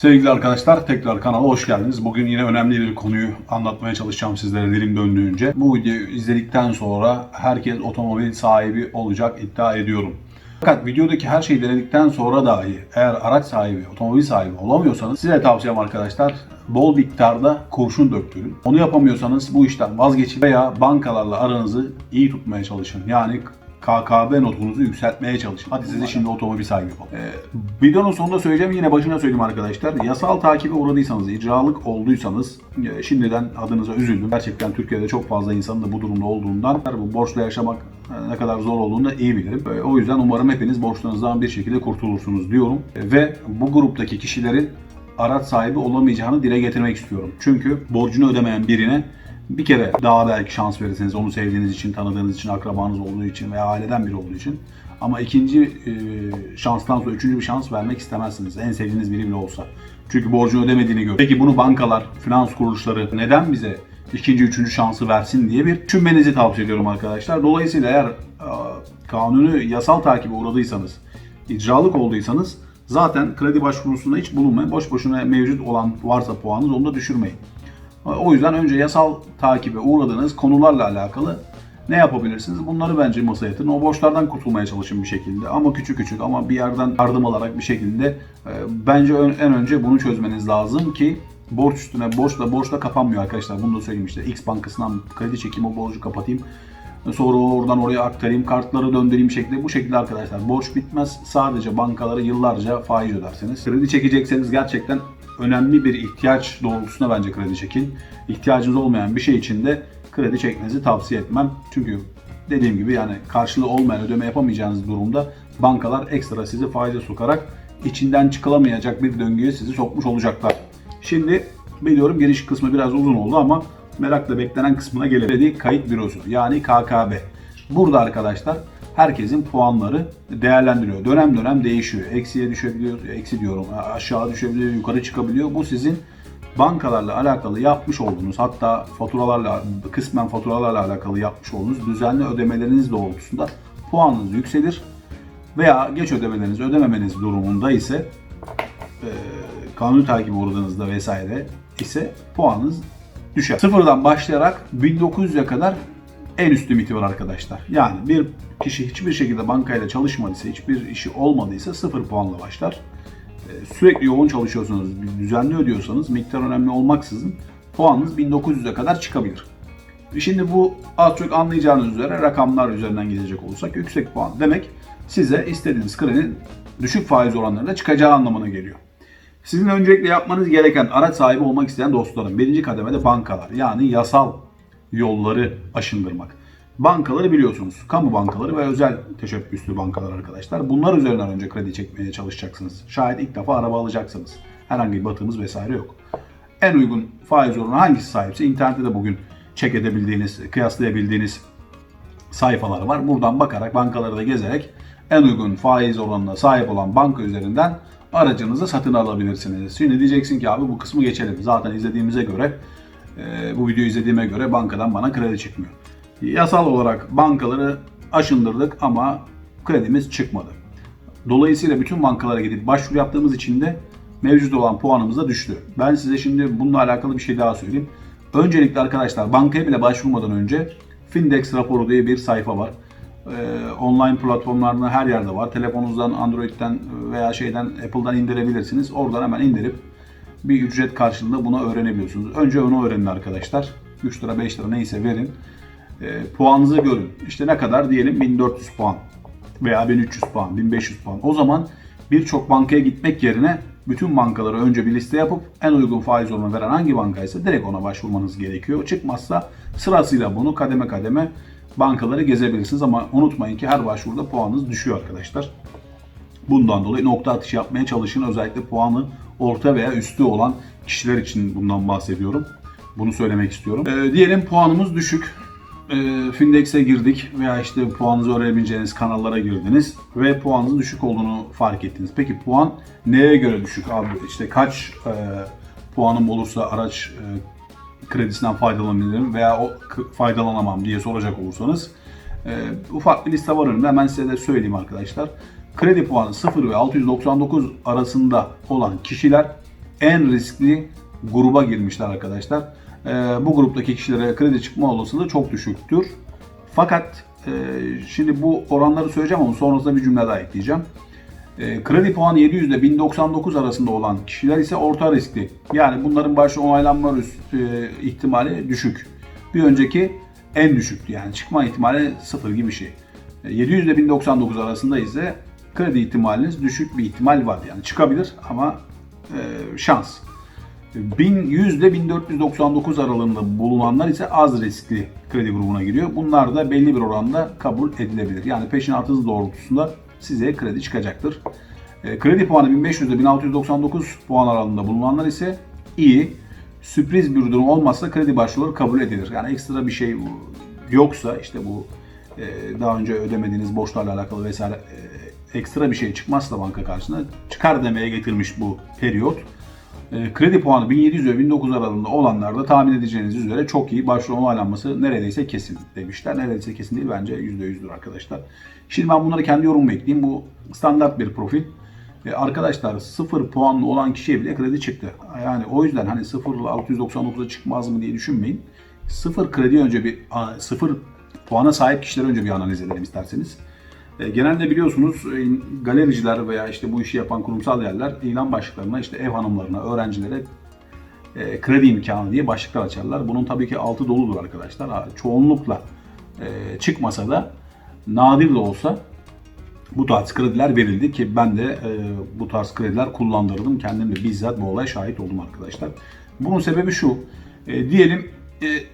Sevgili arkadaşlar tekrar kanala hoş geldiniz. Bugün yine önemli bir konuyu anlatmaya çalışacağım sizlere dilim döndüğünce. Bu videoyu izledikten sonra herkes otomobil sahibi olacak iddia ediyorum. Fakat videodaki her şeyi denedikten sonra dahi eğer araç sahibi, otomobil sahibi olamıyorsanız size tavsiyem arkadaşlar bol miktarda kurşun döktürün. Onu yapamıyorsanız bu işten vazgeçin veya bankalarla aranızı iyi tutmaya çalışın. Yani KKB notunuzu yükseltmeye çalışın. Hadi sizi şimdi otomobil sahibi yapalım. Ee, videonun sonunda söyleyeceğim yine başına söyleyeyim arkadaşlar. Yasal takibe uğradıysanız, icralık olduysanız e, şimdiden adınıza üzüldüm. Gerçekten Türkiye'de çok fazla insanın da bu durumda olduğundan bu borçla yaşamak e, ne kadar zor olduğunu da iyi bilirim. E, O yüzden umarım hepiniz borçlarınızdan bir şekilde kurtulursunuz diyorum. E, Ve bu gruptaki kişilerin araç sahibi olamayacağını dile getirmek istiyorum. Çünkü borcunu ödemeyen birine bir kere daha belki şans verirseniz onu sevdiğiniz için, tanıdığınız için, akrabanız olduğu için veya aileden biri olduğu için. Ama ikinci e, şanstan sonra üçüncü bir şans vermek istemezsiniz. En sevdiğiniz biri bile olsa. Çünkü borcunu ödemediğini gör. Peki bunu bankalar, finans kuruluşları neden bize ikinci, üçüncü şansı versin diye bir düşünmenizi tavsiye ediyorum arkadaşlar. Dolayısıyla eğer e, kanunu yasal takibe uğradıysanız, icralık olduysanız zaten kredi başvurusunda hiç bulunmayın. Boş boşuna mevcut olan varsa puanınız onu da düşürmeyin. O yüzden önce yasal takibe uğradığınız konularla alakalı ne yapabilirsiniz? Bunları bence masaya yatırın. O borçlardan kurtulmaya çalışın bir şekilde. Ama küçük küçük ama bir yerden yardım alarak bir şekilde e, bence en önce bunu çözmeniz lazım ki borç üstüne borçla borçla kapanmıyor arkadaşlar. Bunu da söyleyeyim işte. X bankasından kredi çekeyim o borcu kapatayım. Sonra oradan oraya aktarayım, kartları döndüreyim şekli. Bu şekilde arkadaşlar borç bitmez. Sadece bankalara yıllarca faiz ödersiniz. Kredi çekecekseniz gerçekten önemli bir ihtiyaç doğrultusunda bence kredi çekin. İhtiyacınız olmayan bir şey için de kredi çekmenizi tavsiye etmem. Çünkü dediğim gibi yani karşılığı olmayan ödeme yapamayacağınız durumda bankalar ekstra sizi faize sokarak içinden çıkılamayacak bir döngüye sizi sokmuş olacaklar. Şimdi biliyorum giriş kısmı biraz uzun oldu ama merakla beklenen kısmına gelelim. Kayıt bürosu yani KKB. Burada arkadaşlar herkesin puanları değerlendiriyor. Dönem dönem değişiyor. Eksiye düşebiliyor, eksi diyorum aşağı düşebiliyor, yukarı çıkabiliyor. Bu sizin bankalarla alakalı yapmış olduğunuz hatta faturalarla kısmen faturalarla alakalı yapmış olduğunuz düzenli ödemeleriniz doğrultusunda puanınız yükselir veya geç ödemelerinizi ödememeniz durumunda ise e, kanun takibi uğradığınızda vesaire ise puanınız düşer. Sıfırdan başlayarak 1900'e kadar en üst limiti var arkadaşlar. Yani bir kişi hiçbir şekilde bankayla çalışmadıysa, hiçbir işi olmadıysa sıfır puanla başlar. Ee, Sürekli yoğun çalışıyorsanız, düzenli ödüyorsanız miktar önemli olmaksızın puanınız 1900'e kadar çıkabilir. Şimdi bu az çok anlayacağınız üzere rakamlar üzerinden gidecek olursak yüksek puan demek size istediğiniz kredinin düşük faiz oranlarında çıkacağı anlamına geliyor. Sizin öncelikle yapmanız gereken araç sahibi olmak isteyen dostlarım birinci kademede bankalar yani yasal yolları aşındırmak. Bankaları biliyorsunuz. Kamu bankaları ve özel teşebbüslü bankalar arkadaşlar. Bunlar üzerinden önce kredi çekmeye çalışacaksınız. Şayet ilk defa araba alacaksınız. Herhangi bir batığımız vesaire yok. En uygun faiz oranı hangisi sahipse internette de bugün çek edebildiğiniz, kıyaslayabildiğiniz sayfalar var. Buradan bakarak bankaları da gezerek en uygun faiz oranına sahip olan banka üzerinden aracınızı satın alabilirsiniz. Şimdi diyeceksin ki abi bu kısmı geçelim. Zaten izlediğimize göre e, bu videoyu izlediğime göre bankadan bana kredi çıkmıyor. Yasal olarak bankaları aşındırdık ama kredimiz çıkmadı. Dolayısıyla bütün bankalara gidip başvuru yaptığımız için de mevcut olan puanımız da düştü. Ben size şimdi bununla alakalı bir şey daha söyleyeyim. Öncelikle arkadaşlar bankaya bile başvurmadan önce Findex raporu diye bir sayfa var. Ee, online platformlarında her yerde var. Telefonunuzdan, Android'den veya şeyden Apple'dan indirebilirsiniz. Oradan hemen indirip bir ücret karşılığında bunu öğrenebiliyorsunuz. Önce onu öğrenin arkadaşlar. 3 lira 5 lira neyse verin. E, puanınızı görün. İşte ne kadar diyelim 1400 puan veya 1300 puan, 1500 puan. O zaman birçok bankaya gitmek yerine bütün bankaları önce bir liste yapıp en uygun faiz oranı veren hangi bankaysa direkt ona başvurmanız gerekiyor. Çıkmazsa sırasıyla bunu kademe kademe bankaları gezebilirsiniz ama unutmayın ki her başvuruda puanınız düşüyor arkadaşlar. Bundan dolayı nokta atışı yapmaya çalışın. Özellikle puanı orta veya üstü olan kişiler için bundan bahsediyorum. Bunu söylemek istiyorum. Ee, diyelim puanımız düşük. Ee, Findex'e girdik veya işte puanınızı öğrenebileceğiniz kanallara girdiniz ve puanınızın düşük olduğunu fark ettiniz. Peki puan neye göre düşük abi? İşte kaç e, puanım olursa araç e, kredisinden faydalanabilirim veya o faydalanamam diye soracak olursanız e, ufak bir liste var önümde. Hemen size de söyleyeyim arkadaşlar. Kredi puanı 0 ve 699 arasında olan kişiler en riskli gruba girmişler arkadaşlar. Ee, bu gruptaki kişilere kredi çıkma olasılığı çok düşüktür. Fakat e, şimdi bu oranları söyleyeceğim ama sonrasında bir cümle daha ekleyeceğim. E, kredi puanı 700 ile 1099 arasında olan kişiler ise orta riskli. Yani bunların başta onaylanma risk- e, ihtimali düşük. Bir önceki en düşüktü yani çıkma ihtimali sıfır gibi bir şey. E, 700 ile 1099 arasında ise kredi ihtimaliniz düşük bir ihtimal var. Yani çıkabilir ama e, şans. 1100 ile 1499 aralığında bulunanlar ise az riskli kredi grubuna giriyor. Bunlar da belli bir oranda kabul edilebilir. Yani peşinatınız doğrultusunda size kredi çıkacaktır. E, Kredi puanı 1500 ile 1699 puan aralığında bulunanlar ise iyi. Sürpriz bir durum olmazsa kredi başvuruları kabul edilir. Yani ekstra bir şey yoksa işte bu e, daha önce ödemediğiniz borçlarla alakalı vesaire e, ekstra bir şey çıkmazsa banka karşısına çıkar demeye getirmiş bu periyot. E, Kredi puanı 1700 ve 1900 aralığında olanlarda tahmin edeceğiniz üzere çok iyi başvuru onaylanması neredeyse kesin demişler. Neredeyse kesin değil bence %100'dür arkadaşlar. Şimdi ben bunları kendi yorumumu ekleyeyim. Bu standart bir profil. E, arkadaşlar 0 puanlı olan kişiye bile kredi çıktı. Yani o yüzden hani 0 ile 699'a çıkmaz mı diye düşünmeyin. 0 kredi önce bir 0 puana sahip kişileri önce bir analiz edelim isterseniz. E, Genelde biliyorsunuz e, galericiler veya işte bu işi yapan kurumsal yerler ilan başlıklarına işte ev hanımlarına, öğrencilere e, kredi imkanı diye başlıklar açarlar. Bunun tabii ki altı doludur arkadaşlar. Çoğunlukla e, çıkmasa da nadir de olsa bu tarz krediler verildi ki ben de e, bu tarz krediler kullandırdım. Kendim de bizzat bu olaya şahit oldum arkadaşlar. Bunun sebebi şu. E, diyelim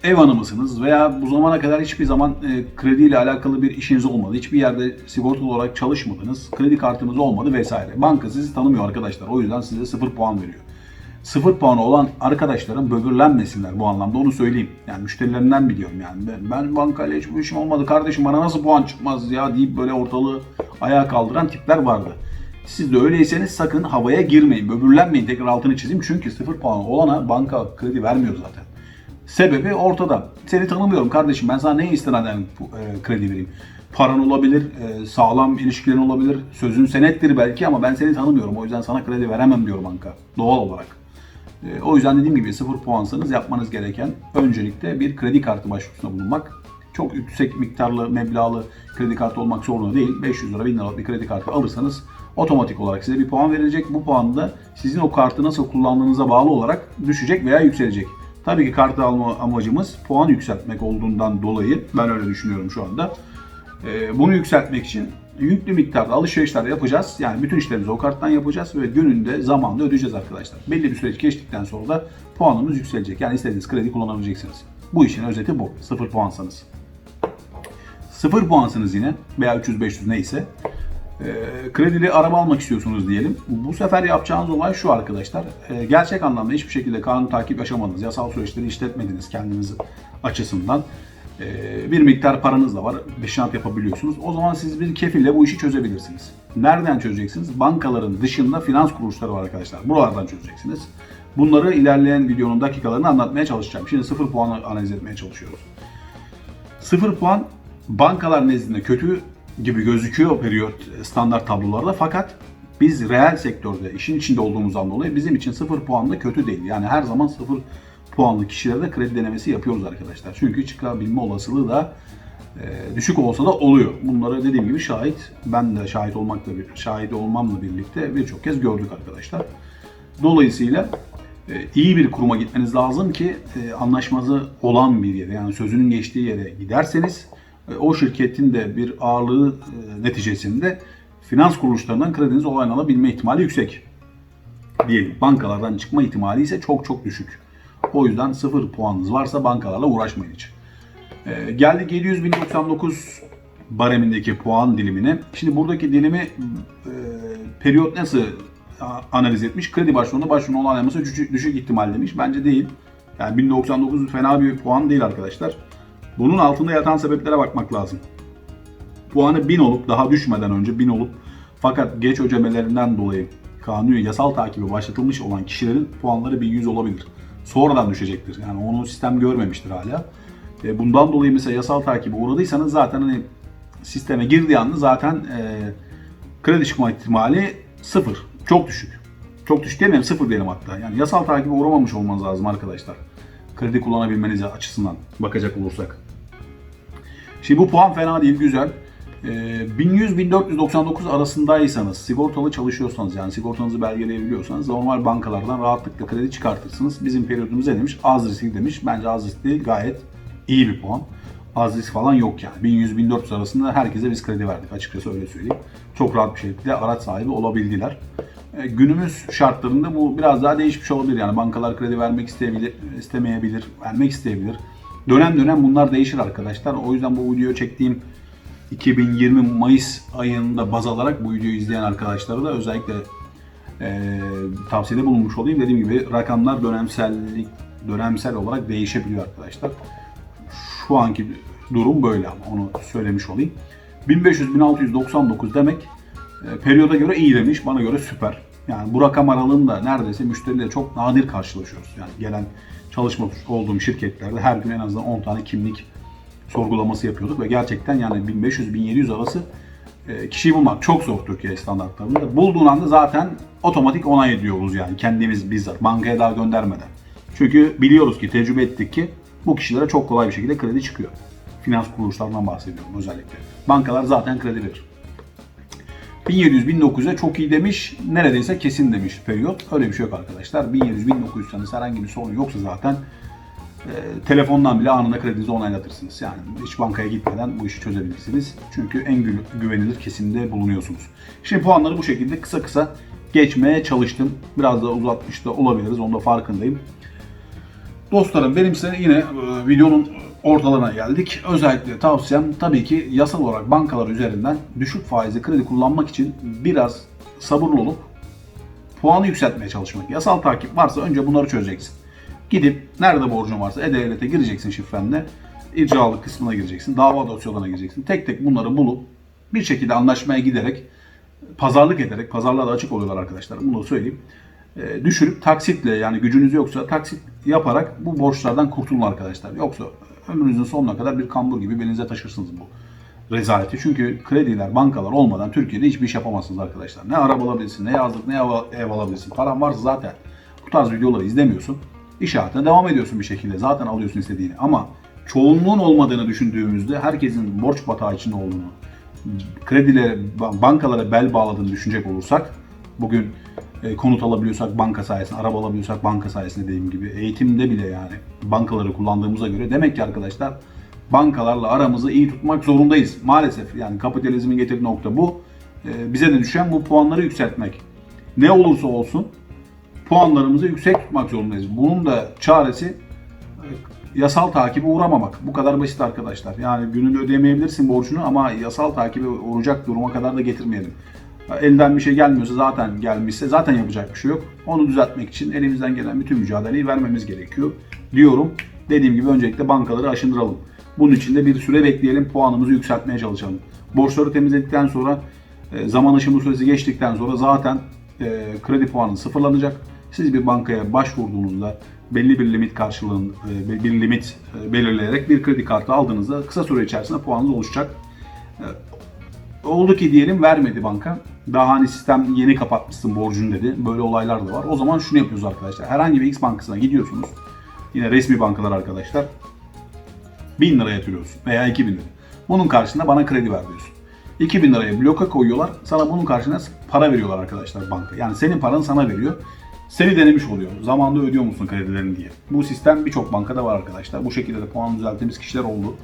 ev hanımısınız veya bu zamana kadar hiçbir zaman e, krediyle alakalı bir işiniz olmadı. Hiçbir yerde sigortalı olarak çalışmadınız. Kredi kartınız olmadı vesaire. Banka sizi tanımıyor arkadaşlar. O yüzden size 0 puan veriyor. 0 puanı olan arkadaşların böbürlenmesinler bu anlamda onu söyleyeyim. Yani müşterilerinden biliyorum yani. Ben, ben bankayla hiç bu işim olmadı kardeşim bana nasıl puan çıkmaz ya deyip böyle ortalığı ayağa kaldıran tipler vardı. Siz de öyleyseniz sakın havaya girmeyin, böbürlenmeyin tekrar altını çizeyim. Çünkü 0 puanı olana banka kredi vermiyor zaten. Sebebi ortada. Seni tanımıyorum kardeşim ben sana ne istinaden e, kredi vereyim? Paran olabilir, e, sağlam ilişkilerin olabilir, sözün senettir belki ama ben seni tanımıyorum. O yüzden sana kredi veremem diyor banka doğal olarak. E, O yüzden dediğim gibi 0 puansanız yapmanız gereken öncelikle bir kredi kartı başvurusunda bulunmak. Çok yüksek miktarlı, meblağlı kredi kartı olmak zorunda değil. 500 lira, 1000 liralık bir kredi kartı alırsanız otomatik olarak size bir puan verilecek. Bu puan da sizin o kartı nasıl kullandığınıza bağlı olarak düşecek veya yükselecek. Tabii ki kartı alma amacımız puan yükseltmek olduğundan dolayı ben öyle düşünüyorum şu anda. Ee, bunu yükseltmek için yüklü miktarda alışverişler yapacağız. Yani bütün işlerimizi o karttan yapacağız ve gününde zamanında ödeyeceğiz arkadaşlar. Belli bir süreç geçtikten sonra da puanımız yükselecek. Yani istediğiniz kredi kullanabileceksiniz. Bu işin özeti bu. 0 puansanız. 0 puansınız yine veya 300-500 neyse. E, kredili araba almak istiyorsunuz diyelim. Bu sefer yapacağınız olay şu arkadaşlar. E, gerçek anlamda hiçbir şekilde kanun takip yaşamadınız. Yasal süreçleri işletmediniz kendiniz açısından. E, bir miktar paranız da var. Beşinat yapabiliyorsunuz. O zaman siz bir kefille bu işi çözebilirsiniz. Nereden çözeceksiniz? Bankaların dışında finans kuruluşları var arkadaşlar. Buralardan çözeceksiniz. Bunları ilerleyen videonun dakikalarını anlatmaya çalışacağım. Şimdi sıfır puanı analiz etmeye çalışıyoruz. 0 puan bankalar nezdinde kötü gibi gözüküyor periyot standart tablolarda fakat biz reel sektörde işin içinde olduğumuzdan dolayı bizim için 0 puan da kötü değil. Yani her zaman 0 puanlı kişilere de kredi denemesi yapıyoruz arkadaşlar. Çünkü çıkabilme olasılığı da e, düşük olsa da oluyor. Bunları dediğim gibi şahit, ben de şahit olmakla bir şahit olmamla birlikte birçok kez gördük arkadaşlar. Dolayısıyla e, iyi bir kuruma gitmeniz lazım ki e, anlaşması olan bir yere yani sözünün geçtiği yere giderseniz e, o şirketin de bir ağırlığı e, neticesinde finans kuruluşlarından kredinizi alabilme ihtimali yüksek. Diyelim bankalardan çıkma ihtimali ise çok çok düşük. O yüzden sıfır puanınız varsa bankalarla uğraşmayın hiç. E, geldik 700.099 baremindeki puan dilimine. Şimdi buradaki dilimi e, periyot nasıl analiz etmiş? Kredi başvurunda başvurunun onaylanması düşük, düşük ihtimal demiş. Bence değil. Yani 1099 fena bir puan değil arkadaşlar. Bunun altında yatan sebeplere bakmak lazım. Puanı 1000 olup daha düşmeden önce 1000 olup fakat geç ödemelerinden dolayı kanuni yasal takibi başlatılmış olan kişilerin puanları 1100 olabilir. Sonradan düşecektir. Yani onu sistem görmemiştir hala. E, bundan dolayı mesela yasal takibe uğradıysanız zaten hani sisteme girdiği anda zaten e, kredi çıkma ihtimali sıfır. Çok düşük. Çok düşük demeyelim sıfır diyelim hatta. Yani yasal takibe uğramamış olmanız lazım arkadaşlar. Kredi kullanabilmeniz açısından bakacak olursak. Şimdi bu puan fena değil, güzel. Ee, 1100-1499 arasındaysanız, sigortalı çalışıyorsanız yani sigortanızı belgeleyebiliyorsanız normal bankalardan rahatlıkla kredi çıkartırsınız. Bizim periyodumuz ne demiş? Az riskli demiş. Bence az risk değil, gayet iyi bir puan. Az risk falan yok yani. 1100-1400 arasında herkese biz kredi verdik açıkçası öyle söyleyeyim. Çok rahat bir şekilde araç sahibi olabildiler. Ee, günümüz şartlarında bu biraz daha değişmiş olabilir. Yani bankalar kredi vermek isteyebilir, istemeyebilir, vermek isteyebilir. Dönem dönem bunlar değişir arkadaşlar. O yüzden bu videoyu çektiğim 2020 Mayıs ayında baz alarak bu videoyu izleyen arkadaşlara da özellikle e, tavsiyede bulunmuş olayım. Dediğim gibi rakamlar dönemsellik dönemsel olarak değişebiliyor arkadaşlar. Şu anki durum böyle ama onu söylemiş olayım. 1500-1699 demek e, periyoda göre iyi demiş, bana göre süper. Yani bu rakam aralığında neredeyse müşteriyle çok nadir karşılaşıyoruz. Yani gelen çalışma olduğum şirketlerde her gün en azından 10 tane kimlik sorgulaması yapıyorduk ve gerçekten yani 1500-1700 arası e, kişiyi bulmak çok zor Türkiye standartlarında. Bulduğun anda zaten otomatik onay ediyoruz yani kendimiz bizzat bankaya daha göndermeden. Çünkü biliyoruz ki tecrübe ettik ki bu kişilere çok kolay bir şekilde kredi çıkıyor. Finans kuruluşlarından bahsediyorum özellikle. Bankalar zaten kredi verir. 1700-1900'e çok iyi demiş, neredeyse kesin demiş periyot. Öyle bir şey yok arkadaşlar. 1700-1900'sanız herhangi bir sorun yoksa zaten e, telefondan bile anında kredinizi onaylatırsınız. Yani hiç bankaya gitmeden bu işi çözebilirsiniz. Çünkü en gü- güvenilir kesimde bulunuyorsunuz. Şimdi puanları bu şekilde kısa kısa geçmeye çalıştım. Biraz da uzatmış da olabiliriz. Onda farkındayım. Dostlarım benim size yine e, videonun ortalarına geldik. Özellikle tavsiyem tabii ki yasal olarak bankalar üzerinden düşük faizli kredi kullanmak için biraz sabırlı olup puanı yükseltmeye çalışmak. Yasal takip varsa önce bunları çözeceksin. Gidip nerede borcun varsa E-Devlet'e gireceksin şifrenle. icralık kısmına gireceksin. Dava dosyalarına gireceksin. Tek tek bunları bulup bir şekilde anlaşmaya giderek pazarlık ederek, pazarlığa da açık oluyorlar arkadaşlar. Bunu da söyleyeyim. E, düşürüp taksitle yani gücünüz yoksa taksit yaparak bu borçlardan kurtulun arkadaşlar. Yoksa ömrünüzün sonuna kadar bir kambur gibi belinize taşırsınız bu rezaleti. Çünkü krediler, bankalar olmadan Türkiye'de hiçbir iş yapamazsınız arkadaşlar. Ne araba alabilirsin, ne yazlık, ne ev, alabilirsin. Paran varsa zaten bu tarz videoları izlemiyorsun. İş hayatına devam ediyorsun bir şekilde. Zaten alıyorsun istediğini. Ama çoğunluğun olmadığını düşündüğümüzde herkesin borç batağı içinde olduğunu, kredilere, bankalara bel bağladığını düşünecek olursak bugün e, konut alabiliyorsak banka sayesinde, araba alabiliyorsak banka sayesinde dediğim gibi eğitimde bile yani bankaları kullandığımıza göre demek ki arkadaşlar bankalarla aramızı iyi tutmak zorundayız. Maalesef yani kapitalizmin getirdiği nokta bu. E, bize de düşen bu puanları yükseltmek. Ne olursa olsun puanlarımızı yüksek tutmak zorundayız. Bunun da çaresi yasal takibe uğramamak. Bu kadar basit arkadaşlar. Yani gününde ödeyemeyebilirsin borcunu ama yasal takibe uğrayacak duruma kadar da getirmeyelim. Elden bir şey gelmiyorsa zaten gelmişse zaten yapacak bir şey yok. Onu düzeltmek için elimizden gelen bütün mücadeleyi vermemiz gerekiyor diyorum. Dediğim gibi öncelikle bankaları aşındıralım. Bunun için de bir süre bekleyelim, puanımızı yükseltmeye çalışalım. Borçları temizledikten sonra, e, zaman aşımı süresi geçtikten sonra zaten e, kredi puanı sıfırlanacak. Siz bir bankaya başvurduğunuzda belli bir limit karşılığın e, bir limit belirleyerek bir kredi kartı aldığınızda kısa süre içerisinde puanınız oluşacak. Oldu ki diyelim vermedi banka. Daha hani sistem yeni kapatmışsın borcunu dedi. Böyle olaylar da var. O zaman şunu yapıyoruz arkadaşlar. Herhangi bir X bankasına gidiyorsunuz. Yine resmi bankalar arkadaşlar. 1000 lira yatırıyorsun veya 2000 lira. Bunun karşılığında bana kredi ver diyorsun. 2000 liraya bloka koyuyorlar. Sana bunun karşılığında para veriyorlar arkadaşlar banka. Yani senin paranı sana veriyor. Seni denemiş oluyor. Zamanında ödüyor musun kredilerini diye. Bu sistem birçok bankada var arkadaşlar. Bu şekilde de puan düzelttiğimiz kişiler oldu.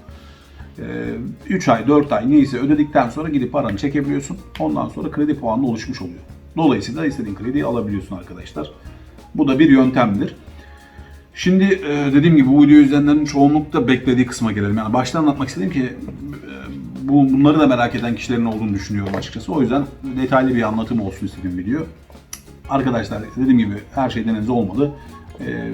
3 ay, 4 ay neyse ödedikten sonra gidip paranı çekebiliyorsun. Ondan sonra kredi puanı oluşmuş oluyor. Dolayısıyla istediğin krediyi alabiliyorsun arkadaşlar. Bu da bir yöntemdir. Şimdi e, dediğim gibi bu video izleyenlerin çoğunlukla beklediği kısma gelelim. Yani başta anlatmak istedim ki e, bu bunları da merak eden kişilerin olduğunu düşünüyorum açıkçası. O yüzden detaylı bir anlatım olsun istedim video. Arkadaşlar dediğim gibi her şeyden önce olmalı. E,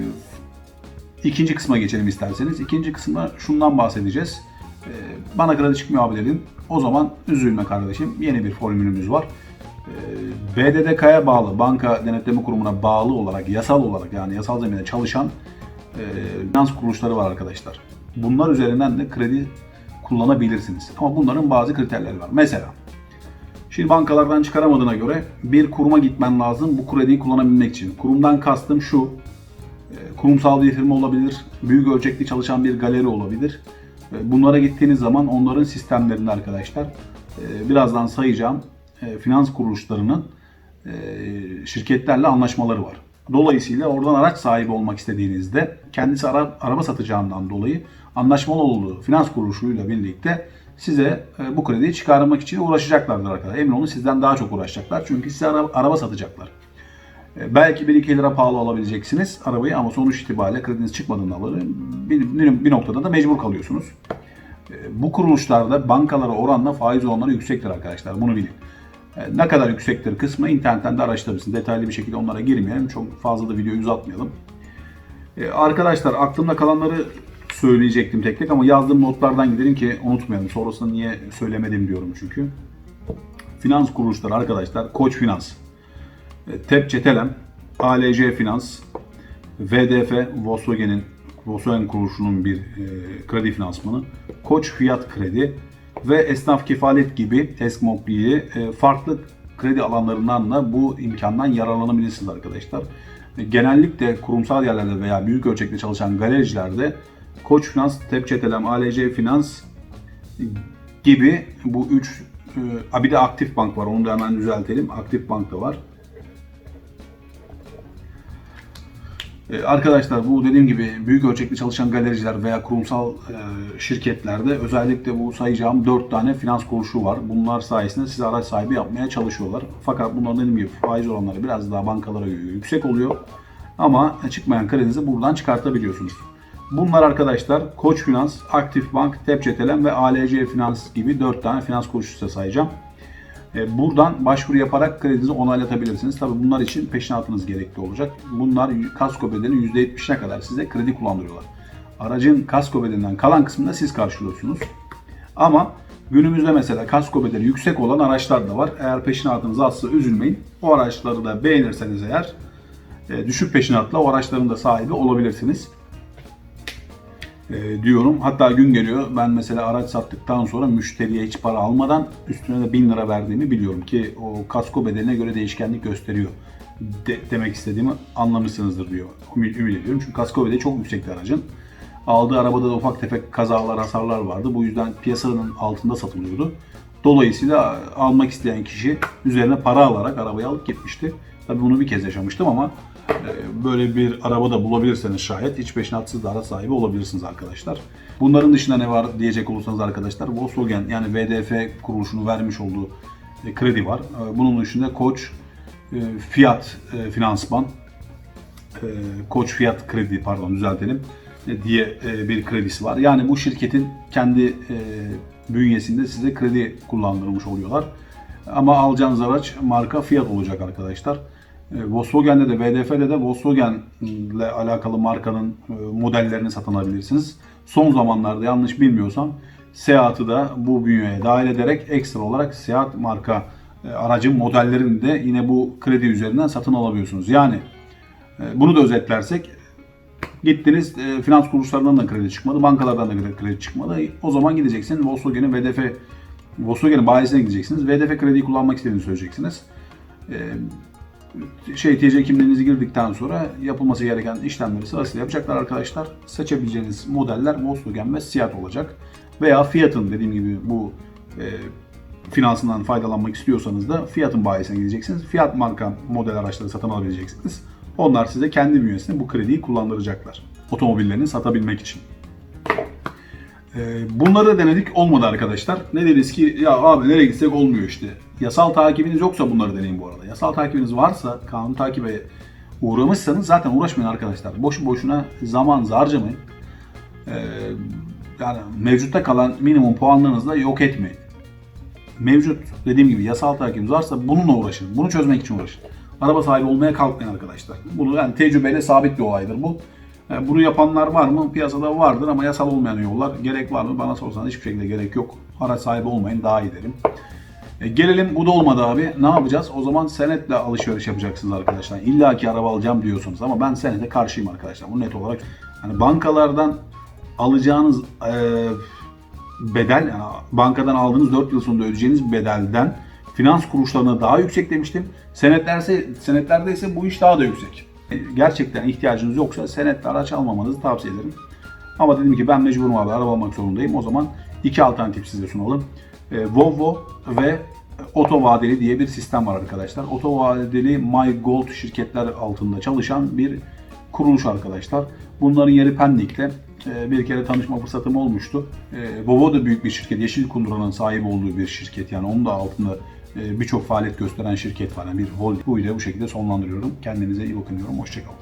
ikinci kısma geçelim isterseniz. İkinci kısımda şundan bahsedeceğiz. E, bana kredi çıkmıyor abi dedin. O zaman üzülme kardeşim. Yeni bir formülümüz var. E, BDDK'ya bağlı, banka denetleme kurumuna bağlı olarak, yasal olarak yani yasal zeminde çalışan e, finans kuruluşları var arkadaşlar. Bunlar üzerinden de kredi kullanabilirsiniz. Ama bunların bazı kriterleri var. Mesela Şimdi bankalardan çıkaramadığına göre bir kuruma gitmen lazım bu krediyi kullanabilmek için. Kurumdan kastım şu. e, Kurumsal bir firma olabilir, büyük ölçekli çalışan bir galeri olabilir. Bunlara gittiğiniz zaman onların sistemlerinde arkadaşlar e, birazdan sayacağım e, finans kuruluşlarının e, şirketlerle anlaşmaları var. Dolayısıyla oradan araç sahibi olmak istediğinizde kendisi ara- araba satacağından dolayı anlaşmalı olduğu finans kuruluşuyla birlikte size bu krediyi çıkarmak için uğraşacaklardır arkadaşlar. Emin olun sizden daha çok uğraşacaklar. Çünkü size ara- araba satacaklar. E, Belki 1-2 lira pahalı alabileceksiniz arabayı ama sonuç itibariyle krediniz çıkmadığında alır. Bir, bir, noktada da mecbur kalıyorsunuz. E, Bu kuruluşlarda bankalara oranla faiz oranları yüksektir arkadaşlar. Bunu bilin. E, Ne kadar yüksektir kısmı internetten de araştırabilirsiniz. Detaylı bir şekilde onlara girmeyelim. Çok fazla da videoyu uzatmayalım. Arkadaşlar aklımda kalanları söyleyecektim tek tek ama yazdığım notlardan gidelim ki unutmayalım. Sonrasında niye söylemedim diyorum çünkü. Finans kuruluşları arkadaşlar Koç Finans, e, TEP Çetelem, ALC Finans, VDF Volkswagen'in Volkswagen kuruluşunun bir e, kredi finansmanı, Koç Fiyat Kredi ve Esnaf Kefalet gibi ESMOK gibi e, farklı kredi alanlarından da bu imkandan yararlanabilirsiniz arkadaşlar. E, Genellikle kurumsal yerlerde veya büyük ölçekli çalışan galericilerde Koç Finans, TEP Çetelem, ALC Finans gibi bu üç e, bir de Aktif Bank var. Onu da hemen düzeltelim. Aktif Bank da var. Arkadaşlar bu dediğim gibi büyük ölçekli çalışan galericiler veya kurumsal e, şirketlerde özellikle bu sayacağım 4 tane finans kuruluşu var. Bunlar sayesinde size araç sahibi yapmaya çalışıyorlar. Fakat bunların dediğim gibi faiz oranları biraz daha bankalara göre yüksek oluyor. Ama çıkmayan kredinizi buradan çıkartabiliyorsunuz. Bunlar arkadaşlar Koç Finans, Aktif Bank, Tepçetelen ve ALC Finans gibi 4 tane finans kuruluşu size sayacağım. E, Buradan başvuru yaparak kredinizi onaylatabilirsiniz. Tabi bunlar için peşinatınız gerekli olacak. Bunlar kasko bedelinin %70'ine kadar size kredi kullandırıyorlar. Aracın kasko bedelinden kalan kısmını siz karşılıyorsunuz. Ama günümüzde mesela kasko bedeli yüksek olan araçlar da var. Eğer peşinatınız azsa üzülmeyin. O araçları da beğenirseniz eğer e, düşük peşinatla o araçların da sahibi olabilirsiniz e, diyorum. Hatta gün geliyor ben mesela araç sattıktan sonra müşteriye hiç para almadan üstüne de 1000 lira verdiğimi biliyorum ki o kasko bedeline göre değişkenlik gösteriyor. De- demek istediğimi anlamışsınızdır diyor. Ümit, ümit ediyorum. Çünkü kasko bedeli çok yüksekti aracın. Aldığı arabada da ufak tefek kazalar, hasarlar vardı. Bu yüzden piyasanın altında satılıyordu. Dolayısıyla almak isteyen kişi üzerine para alarak arabayı alıp gitmişti. Tabii bunu bir kez yaşamıştım ama böyle bir araba da bulabilirseniz şayet hiç peşinatsız da araç sahibi olabilirsiniz arkadaşlar. Bunların dışında ne var diyecek olursanız arkadaşlar Volkswagen yani VDF kuruluşunu vermiş olduğu e, kredi var. E, Bunun dışında Koç, e, Fiat e, Finansman, Koç Fiyat Kredi pardon düzeltelim diye bir kredisi var. Yani bu şirketin kendi bünyesinde size kredi kullandırmış oluyorlar. Ama alacağınız araç marka Fiat olacak arkadaşlar. E, Volkswagen'de de VDF'de de Volkswagen ile alakalı markanın e, modellerini satın alabilirsiniz. Son zamanlarda yanlış bilmiyorsam Seat'ı da bu bünyeye dahil ederek ekstra olarak Seat marka e, aracın modellerini de yine bu kredi üzerinden satın alabiliyorsunuz. Yani bunu da özetlersek gittiniz finans kuruluşlarından da kredi çıkmadı, bankalardan da kredi çıkmadı. O zaman gideceksin Volkswagen'in VDF Volkswagen'in bayisine gideceksiniz. VDF krediyi kullanmak istediğini söyleyeceksiniz. E, şey TC kimliğinizi girdikten sonra yapılması gereken işlemleri sırasıyla yapacaklar arkadaşlar. Seçebileceğiniz modeller Volkswagen ve Seat olacak. Veya Fiat'ın dediğim gibi bu e, finansından faydalanmak istiyorsanız da Fiat'ın bayisine gideceksiniz. Fiat marka model araçları satın alabileceksiniz. Onlar size kendi bünyesinde bu krediyi kullandıracaklar. Otomobillerini satabilmek için. Ee, Bunları denedik olmadı arkadaşlar. Ne deriz ki ya abi nereye gitsek olmuyor işte. Yasal takibiniz yoksa bunları deneyin bu arada. Yasal takibiniz varsa kanun takibe uğramışsanız zaten uğraşmayın arkadaşlar. Boşu boşuna zaman harcamayın. Ee, yani mevcutta kalan minimum puanlarınızı da yok etmeyin. Mevcut dediğim gibi yasal takibiniz varsa bununla uğraşın. Bunu çözmek için uğraşın. Araba sahibi olmaya kalkmayın arkadaşlar. Bunu yani tecrübeyle sabit bir olaydır bu. Yani bunu yapanlar var mı? Piyasada vardır ama yasal olmayan yollar. Gerek var mı? Bana sorsanız hiçbir şekilde gerek yok. Araç sahibi olmayın daha iyi derim. E, gelelim bu da olmadı abi. Ne yapacağız? O zaman senetle alışveriş yapacaksınız arkadaşlar. İlla ki araba alacağım diyorsunuz ama ben senete karşıyım arkadaşlar. Bu net olarak. Hani bankalardan alacağınız e, bedel, yani bankadan aldığınız 4 yıl sonunda ödeyeceğiniz bedelden Finans kuruluşlarına daha yüksek demiştim. Senetlerse, senetlerde ise bu iş daha da yüksek. E, Gerçekten ihtiyacınız yoksa senetli araç almamanızı tavsiye ederim. Ama dedim ki ben mecburum abi araba almak zorundayım. O zaman iki alternatif size sunalım. E, Volvo ve Oto Vadeli diye bir sistem var arkadaşlar. Oto Vadeli My Gold şirketler altında çalışan bir kuruluş arkadaşlar. Bunların yeri Pendik'te. E, bir kere tanışma fırsatım olmuştu. E, Volvo da büyük bir şirket. Yeşil Kundura'nın sahibi olduğu bir şirket. Yani onun da altında birçok faaliyet gösteren şirket var. Yani bir holding. Bu videoyu bu şekilde sonlandırıyorum. Kendinize iyi bakın diyorum. Hoşçakalın.